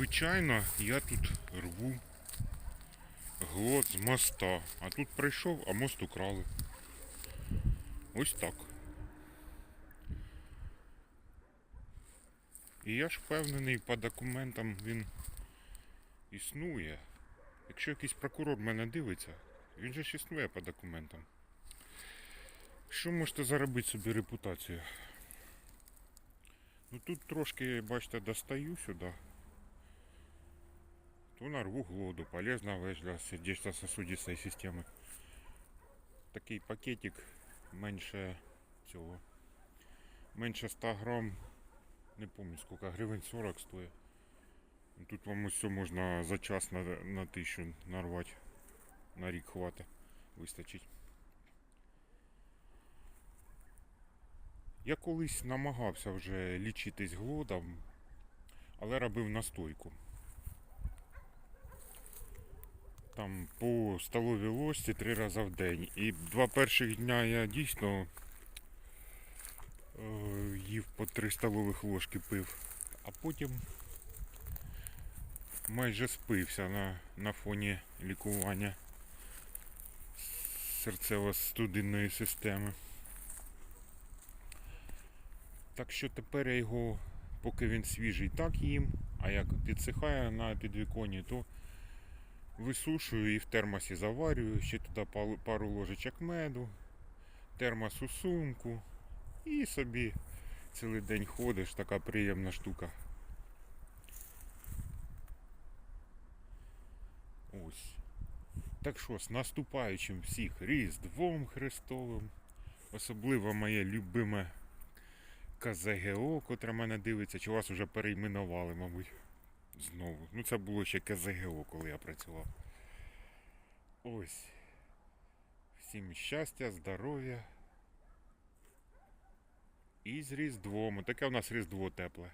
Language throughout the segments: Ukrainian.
Звичайно, я тут рву глот з моста. А тут прийшов, а мост украли. Ось так. І я ж впевнений, по документам він існує. Якщо якийсь прокурор мене дивиться, він же ж існує по документам. Що можете заробити собі репутацію? Ну тут трошки, бачите, достаю сюди. То нарву глоду, полезна вещь для сердечно-сосудистой системи. Такий пакетик менше цього. Менше 100 грам. Не пам'ятаю скільки, гривень 40 стоїть. Тут вам все можна за час на, на тисячу нарвати. На рік хватить. Вистачить. Я колись намагався вже лічитись глодом, але робив настойку. Там по столовій ложці три рази в день. І два перших дня я дійсно е, їв по три столових ложки пив, а потім майже спився на, на фоні лікування серцево-судинної системи. Так що тепер я його, поки він свіжий, так їм, а як підсихає на підвіконні, то висушую і в термосі заварюю, ще туди пару ложечок меду, термос у сумку і собі цілий день ходиш, така приємна штука. Ось. Так що, з наступаючим всіх Різдвом Христовим, особливо моє любиме КЗГО, котре мене дивиться, чи вас вже перейменували, мабуть. Знову. Ну це було ще КЗГО, коли я працював. Ось. Всім щастя, здоров'я. І з Різдвом. Таке у нас Різдво тепле.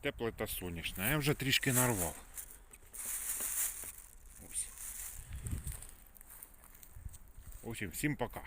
Тепле та сонячне. Я вже трішки нарвав. Ось. В общем, всім пока.